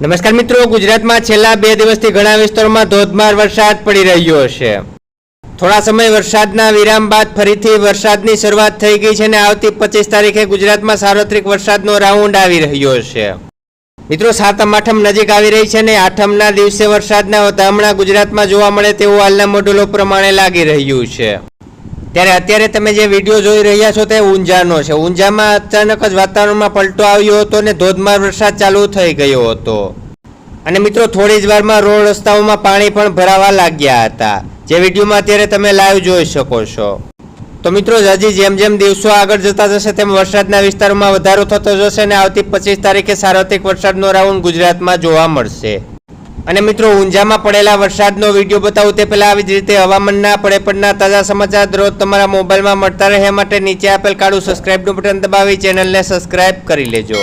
નમસ્કાર મિત્રો, ગુજરાતમાં છેલ્લા બે દિવસથી ઘણા વિસ્તારોમાં ધોધમાર વરસાદ પડી રહ્યો છે. થોડા સમય વરસાદના વિરામ બાદ ફરીથી વરસાદની શરૂઆત થઈ ગઈ છે અને આવતી પચીસ તારીખે ગુજરાતમાં સાર્વત્રિક વરસાદનો રાઉન્ડ આવી રહ્યો છે. મિત્રો, સાતમ, આઠમ નજીક આવી રહી છે અને આઠમના દિવસે વરસાદના વધામણા ગુજરાતમાં જોવા મળે તેવું હાલના મોડેલો પ્રમાણે લાગી રહ્યું છે. ત્યારે અત્યારે તમે જે વીડિયો જોઈ રહ્યા છો તે ઊંઝાનો છે. ઊંઝામાં અચાનક જ વાતાવરણમાં પલટો આવ્યો હતો અને ધોધમાર વરસાદ ચાલુ થઈ ગયો હતો. અને મિત્રો, થોડી જ વારમાં રોડ રસ્તાઓમાં પાણી પણ ભરાવા લાગ્યા હતા. જે વિડીયોમાં અત્યારે તમે લાઈવ જોઈ શકો છો. તો મિત્રો, હજી જેમ જેમ દિવસો આગળ જતા જશે તેમ વરસાદના વિસ્તારોમાં વધારો થતો જશે અને આવતી પચીસ તારીખે સાર્વત્રિક વરસાદનો રાઉન્ડ ગુજરાતમાં જોવા મળશે. અને મિત્રો, ઊંઝામાં પડેલા વરસાદનો વીડિયો બતાવું તે પહેલાં આવી જ રીતે હવામાનના પડે પડના તાજા સમાચાર દરરોજ તમારા મોબાઈલમાં મળતા રહે. માટે નીચે આપેલ કાળું સબસ્ક્રાઇબનું બટન દબાવી ચેનલને સબસ્ક્રાઇબ કરી લેજો.